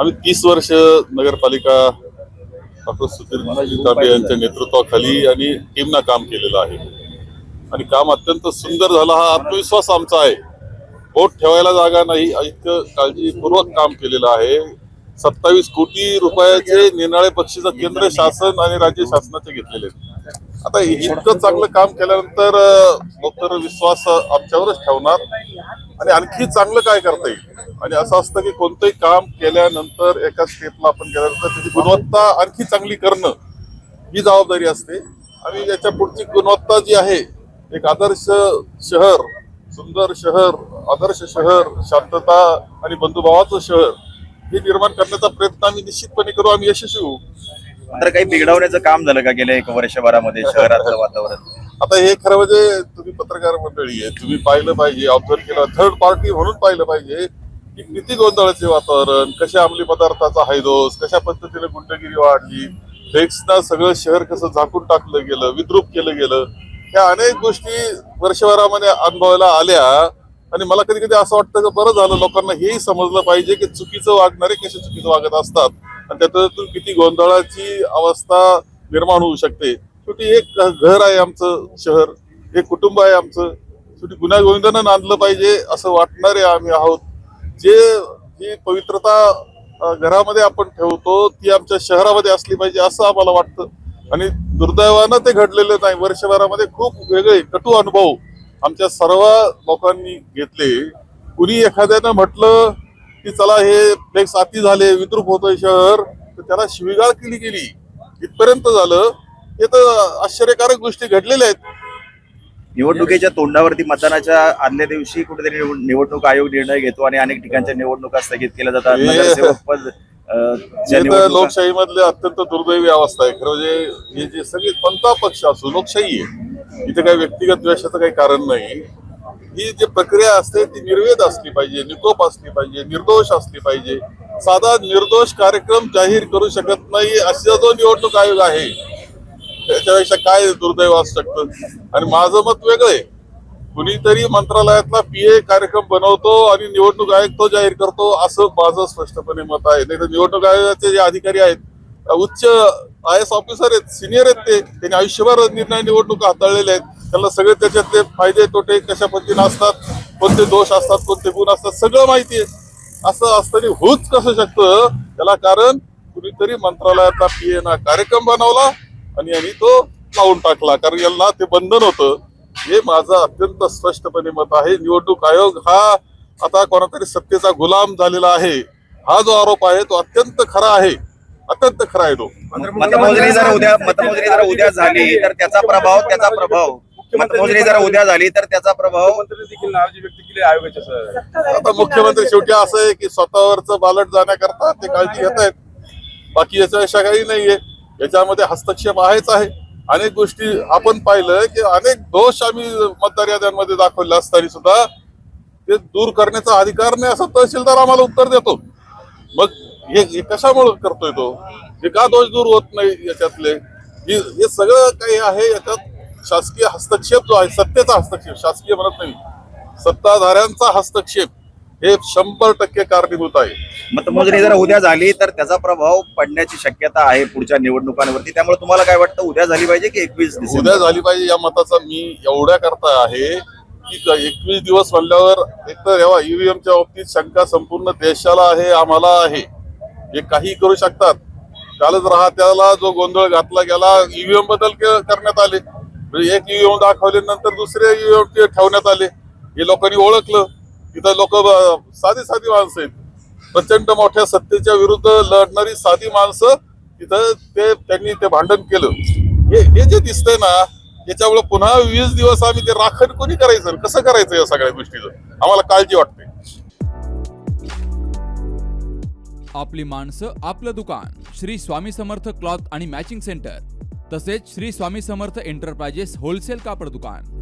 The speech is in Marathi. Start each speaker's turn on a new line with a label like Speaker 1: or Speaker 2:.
Speaker 1: आम्ही तीस वर्ष नगरपालिका डॉक्टर सुधीर तांबे यांच्या नेतृत्वाखाली आणि टीमनं काम केलेलं आहे. आणि काम अत्यंत सुंदर झालं हा आत्मविश्वास आमचा आहे. बोट ठेवायला जागा नाही इतकं काळजीपूर्वक काम केलेलं आहे. सत्तावीस कोटी रुपयाचे निर्णाळे पक्षीचं केंद्र शासन आणि राज्य शासनाचे घेतलेले आता इतकं चांगलं काम केल्यानंतर डॉक्टर लोक तर विश्वास आमच्यावरच ठेवणार. आणि आणखी चांगलं काय करता येईल? आणि असं असतं की कोणतंही काम केल्यानंतर एका स्टेपला आपण गेल्यानंतर त्याची गुणवत्ता आणखी चांगली करणं ही जबाबदारी असते. आणि याच्या पुढची गुणवत्ता जी आहे एक आदर्श शहर सुंदर शहर आदर्श शहर शांतता आणि बंधुभावाचं शहर हे निर्माण करण्याचा प्रयत्न आम्ही निश्चितपणे करू आम्ही यशस्वी होऊ.
Speaker 2: तर काही बिघडवण्याचं काम झालं का गेल्या एक वर्षभरामध्ये शहरातलं वातावरण?
Speaker 1: आता हे खरं म्हणजे तुम्ही पत्रकार मंडळी आहे तुम्ही पाहिलं पाहिजे ऑब्झर्व केलं थर्ड पार्टी म्हणून पाहिलं पाहिजे की किती गोंधळाचे वातावरण कशा अंमली पदार्थाचा हायदोस कशा पद्धतीने गुंडगिरी वाढली फ्लेक्सना सगळं शहर कसं झाकून टाकलं गेलं विद्रूप केलं गेलं ह्या अनेक गोष्टी वर्षभरामध्ये अनुभवायला आल्या. आणि मला कधी कधी असं वाटतं की बरं झालं लोकांना हेही समजलं पाहिजे की चुकीचं वागणारे कसे चुकीचं वागत असतात. आणि त्यातून किती गोंधळाची अवस्था निर्माण होऊ शकते. शेवटी एक घर आहे आमचं शहर. एक कुटुंब आहे आमचं. शेवटी गुन्हा गोविंदानं नांदलं पाहिजे असं वाटणारे आम्ही आहोत. जे जी पवित्रता घरामध्ये आपण ठेवतो ती आमच्या शहरामध्ये असली पाहिजे असं आम्हाला वाटतं. आणि दुर्दैवानं ते घडलेलं नाही. वर्षभरामध्ये खूप वेगळे कटू अनुभव आमच्या सर्व लोकांनी घेतले. कुणी एखाद्यानं म्हटलं की चला हे फ्लेक्स आती झाले विद्रुप होतोय शहर तर त्याला शिवीगाळ केली गेली. इथपर्यंत झालं. हे तर आश्चर्यकारक गोष्टी घडलेल्या आहेत.
Speaker 2: निवडणुकीच्या तोंडावरती मतदानाच्या आदल्या दिवशी कुठेतरी निवड- निवडणूक आयोग निर्णय घेतो आणि अनेक ठिकाणच्या निवडणुका स्थगित केल्या जातात.
Speaker 1: हे-
Speaker 2: नगरसेवक पद अं, ज्या
Speaker 1: हे तर
Speaker 2: निवडणुका-
Speaker 1: लोकशाहीमधले अत्यंत दुर्दैवी अवस्था आहे. खरं म्हणजे हे जे सगळे कोणता पक्ष असो लोकशाही आहे. इथे काही व्यक्तिगत द्वेषाचं काही कारण नाही. ही जी प्रक्रिया असते ती निर्वेद असली पाहिजे निकोप असली पाहिजे निर्दोष असली पाहिजे. साधा निर्दोष कार्यक्रम जाहीर करू शकत नाही असा जो निवडणूक आयोग आहे त्याच्यापेक्षा काय दुर्दैव असू शकतं? आणि माझं मत वेगळं आहे. कुणीतरी मंत्रालयातला पीए कार्यक्रम बनवतो आणि निवडणूक आयोग तो जाहीर करतो असं माझं स्पष्टपणे मत आहे. नाही तर निवडणूक आयोगाचे जे अधिकारी आहेत उच्च आय एस ऑफिसर आहेत सिनियर आहेत ते त्यांनी आयुष्यभर निर्णय निवडणूक हाताळलेले आहेत. त्यांना सगळे त्याच्यातले फायदे तोटे कशा पद्धतीने असतात कोणते दोष असतात कोणते गुण असतात सगळं माहिती आहे. असं असताना होऊच कसं शकतं? त्याला कारण कुणीतरी मंत्रालयातला पीए ना कार्यक्रम बनवला आणि यांनी तो लावून टाकला. कारण यांना ते बंधन होतं. हे माझं अत्यंत स्पष्टपणे मत आहे. निवडणूक आयोग हा आता कोणातरी सत्तेचा गुलाम झालेला आहे. हा जो आरोप आहे तो अत्यंत खरा आहे. अत्यंत खरा आहे तो.
Speaker 2: मतमोजणी जर उद्या मतमोजणी जर उद्या झाली तर त्याचा प्रभाव त्याचा प्रभाव मतमोजणी जर उद्या झाली तर त्याचा प्रभाव
Speaker 3: मुख्यमंत्री देखील नाराजी व्यक्त केली आयोगाच्या सर.
Speaker 1: आता मुख्यमंत्री शेवटी असं आहे की स्वतःवरचं बालट जाण्याकरता ते काळजी घेत आहेत बाकी याच्यापेक्षा काही नाहीये. याच्यामध्ये हस्तक्षेप आहेच आहे. अनेक गोष्टी आपण पाहिलं की अनेक दोष आम्ही मतदार याद्यांमध्ये दाखवले असताना सुद्धा ते दूर करण्याचा अधिकार नाही असं तहसीलदार आम्हाला उत्तर देतो. मग हे हे कशामुळे करतोय तो? हे का दोष दूर होत नाही याच्यातले? हे हे सगळं काही आहे याच्यात शासकीय हस्तक्षेप जो आहे सत्तेचा हस्तक्षेप शासकीय म्हणत नाही. सत्ताधाऱ्यांचा हस्तक्षेप. हे शंभर टक्के कारणीभूत आहे.
Speaker 2: मतमोजणी जर उद्या झाली तर त्याचा प्रभाव पडण्याची शक्यता आहे पुढच्या निवडणुकांवरती. त्यामुळे तुम्हाला काय वाटतं उद्या झाली पाहिजे की एकवीस
Speaker 1: उद्या झाली पाहिजे या मताचा मी एवढ्या करता आहे की एकवीस दिवस म्हणल्यावर एकतर तेव्हा ईव्हीएमच्या बाबतीत शंका संपूर्ण देशाला आहे आम्हाला आहे. हे काही करू शकतात कालच राहा. त्याला जो गोंधळ घातला गेला ईव्हीएम बदल के- करण्यात आले. म्हणजे एक ईव्हीएम दाखवले नंतर दुसरे ईव्हीएम ठेवण्यात आले. हे लोकांनी ओळखलं. इथं लोक साधी साधी माणसं आहेत. प्रचंड मोठ्या सत्तेच्या विरुद्ध लढणारी साधी माणसं तिथं ते त्यांनी ते भांडण केलं. हे हे जे दिसतंय ना याच्यामुळे पुन्हा वीस दिवस आम्ही ते राखण कोणी करायचं कसं करायचं या सगळ्या गोष्टीचं? आम्हाला काळजी वाटते.
Speaker 4: आपली माणसं आपलं दुकान श्री स्वामी समर्थ क्लॉथ आणि मॅचिंग सेंटर तसेच श्री स्वामी समर्थ एंटरप्राइजेस होलसेल कापड दुकान.